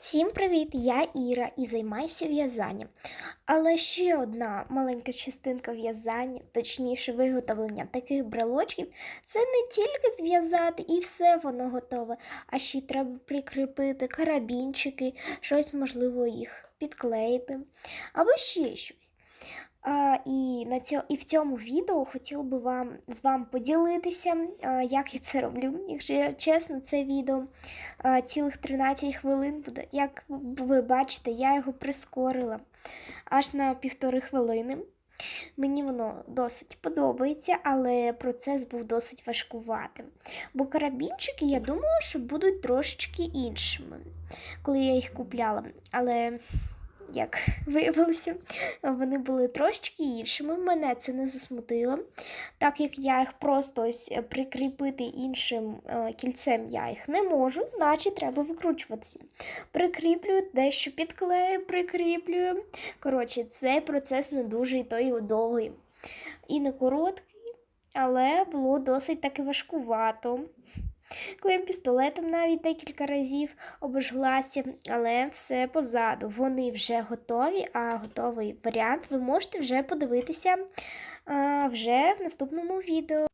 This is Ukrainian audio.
Всім привіт! Я Іра і займаюся в'язанням. Але ще одна маленька частинка в'язання, точніше виготовлення таких брелочків, це не тільки зв'язати і все воно готове, а ще й треба прикріпити карабінчики, щось можливо їх підклеїти або ще щось. І, на цьо, і в цьому відео хотіла би вам з вами поділитися, як я це роблю. Якщо чесно, це відео цілих 13 хвилин буде. Як ви бачите, я його прискорила аж на півтори хвилини. Мені воно досить подобається, але процес був досить важкуватим. Бо карабінчики, я думала, що будуть трошечки іншими, коли я їх купляла. Але як виявилося, вони були трошечки іншими. Мене це не засмутило, так як я їх просто ось прикріпити іншим е, кільцем я їх не можу, значить треба викручуватися. Прикріплюю, дещо підклею, прикріплюю. Коротше, цей процес не дуже і той довгий. І не короткий, але було досить таки важкувато. Клеєм пістолетом навіть декілька разів обожглася, але все позаду. Вони вже готові, а готовий варіант ви можете вже подивитися а, вже в наступному відео.